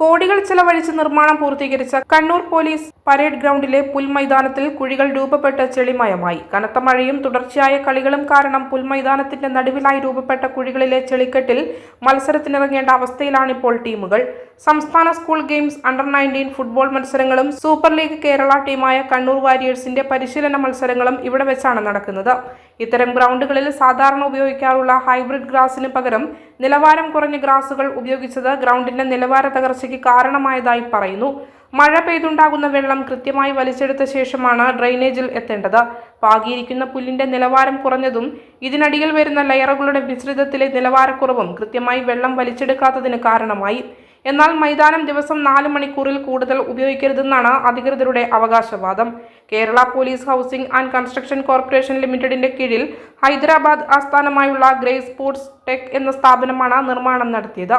കോടികൾ ചെലവഴിച്ച് നിർമ്മാണം പൂർത്തീകരിച്ച കണ്ണൂർ പോലീസ് പരേഡ് ഗ്രൗണ്ടിലെ പുൽമൈതാനത്തിൽ കുഴികൾ രൂപപ്പെട്ട് ചെളിമയമായി. കനത്ത മഴയും തുടർച്ചയായ കളികളും കാരണം പുൽമൈതാനത്തിന്റെ നടുവിലായി രൂപപ്പെട്ട കുഴികളിലെ ചെളിക്കെട്ടിൽ മത്സരത്തിനിറങ്ങേണ്ട അവസ്ഥയിലാണിപ്പോൾ ടീമുകൾ. സംസ്ഥാന school games under nineteen football മത്സരങ്ങളും സൂപ്പർ ലീഗ് കേരള ടീമായ കണ്ണൂർ വാരിയേഴ്സിന്റെ പരിശീലന മത്സരങ്ങളും ഇവിടെ വെച്ചാണ് നടക്കുന്നത്. ഇത്തരം ഗ്രൗണ്ടുകളിൽ സാധാരണ ഉപയോഗിക്കാറുള്ള ഹൈബ്രിഡ് ഗ്രാസിന് പകരം നിലവാരം കുറഞ്ഞ ഗ്രാസുകൾ ഉപയോഗിച്ചത് ഗ്രൗണ്ടിന്റെ നിലവാര തകർച്ചയ്ക്ക് കാരണമായതായി പറയുന്നു. മഴ പെയ്തുണ്ടാകുന്ന വെള്ളം കൃത്യമായി വലിച്ചെടുത്ത ശേഷമാണ് ഡ്രെയിനേജിൽ എത്തേണ്ടത്. പാകിയിരിക്കുന്ന പുല്ലിന്റെ നിലവാരം കുറഞ്ഞതും ഇതിനടിയിൽ വരുന്ന ലെയറുകളുടെ മിശ്രിതത്തിലെ നിലവാരക്കുറവും കൃത്യമായി വെള്ളം വലിച്ചെടുക്കാത്തതിന് കാരണമായി. എന്നാൽ മൈതാനം ദിവസം നാല് മണിക്കൂറിൽ കൂടുതൽ ഉപയോഗിക്കരുതെന്നാണ് അധികൃതരുടെ അവകാശവാദം. Kerala police housing and construction corporation ലിമിറ്റഡിന്റെ കീഴിൽ ഹൈദരാബാദ് ആസ്ഥാനമായുള്ള ഗ്രേ സ്പോർട്സ് ടെക് എന്ന സ്ഥാപനമാണ് നിർമ്മാണം നടത്തിയത്.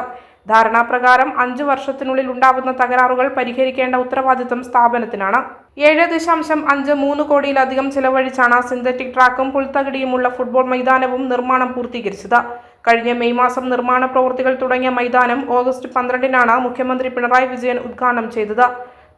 ധാരണാപ്രകാരം അഞ്ചു വർഷത്തിനുള്ളിൽ ഉണ്ടാവുന്ന തകരാറുകൾ പരിഹരിക്കേണ്ട ഉത്തരവാദിത്തം സ്ഥാപനത്തിനാണ്. ഏഴ് ദശാംശം അഞ്ച് മൂന്ന് കോടിയിലധികം ചെലവഴിച്ചാണ് സിന്തറ്റിക് ട്രാക്കും പുൽത്തകിടിയുമുള്ള ഫുട്ബോൾ മൈതാനവും നിർമ്മാണം പൂർത്തീകരിച്ചത്. കഴിഞ്ഞ മെയ് മാസം നിർമ്മാണ പ്രവൃത്തികൾ തുടങ്ങിയ മൈതാനം ഓഗസ്റ്റ് പന്ത്രണ്ടിനാണ് മുഖ്യമന്ത്രി പിണറായി വിജയൻ ഉദ്ഘാടനം ചെയ്തത്.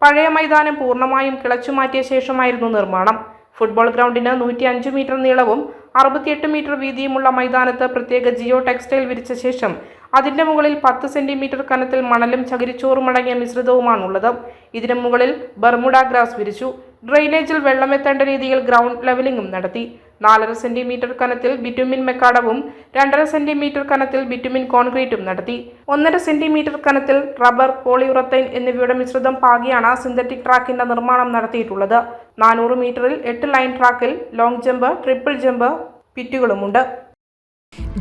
പഴയ മൈതാനം പൂർണമായും കിളച്ചുമാറ്റിയ ശേഷമായിരുന്നു നിർമ്മാണം. ഫുട്ബോൾ ഗ്രൗണ്ടിന് നൂറ്റി അഞ്ച് മീറ്റർ നീളവും അറുപത്തിയെട്ട് മീറ്റർ വീതിയുമുള്ള മൈതാനത്ത് പ്രത്യേക ജിയോ ടെക്സ്റ്റൈൽ വിരിച്ച ശേഷം അതിന്റെ മുകളിൽ പത്ത് സെന്റിമീറ്റർ കനത്തിൽ മണലും ചകിരിച്ചോറും അടങ്ങിയ മിശ്രിതവുമാണുള്ളത്. ഇതിന് മുകളിൽ ബർമുഡ ഗ്രാസ് വിരിച്ചു. ഡ്രെയിനേജിൽ വെള്ളമെത്തേണ്ട രീതിയിൽ ഗ്രൗണ്ട് ലെവലിംഗും നടത്തി. നാലര സെന്റിമീറ്റർ കനത്തിൽ ബിറ്റുമിൻ മെക്കാടവും രണ്ടര സെന്റിമീറ്റർ കനത്തിൽ ബിറ്റുമിൻ കോൺക്രീറ്റും നടത്തി. ഒന്നര സെന്റിമീറ്റർ കനത്തിൽ റബ്ബർ പോളിയുറത്തൈൻ എന്നിവയുടെ മിശ്രിതം പാകിയാണ് സിന്തറ്റിക് ട്രാക്കിന്റെ നിർമ്മാണം നടത്തിയിട്ടുള്ളത്. നാനൂറ് മീറ്ററിൽ എട്ട് ലൈൻ ട്രാക്കിൽ ലോങ് ജമ്പ് ട്രിപ്പിൾ ജമ്പ് പിറ്റുകളുമുണ്ട്.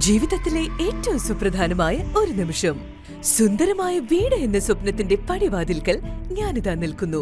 ജീവിതത്തിലെ ഏറ്റവും സുപ്രധാനമായ ഒരു നിമിഷം. സുന്ദരമായ വീട് എന്ന സ്വപ്നത്തിന്റെ പടിവാതിൽക്കൽ ഞാനിതാ നിൽക്കുന്നു.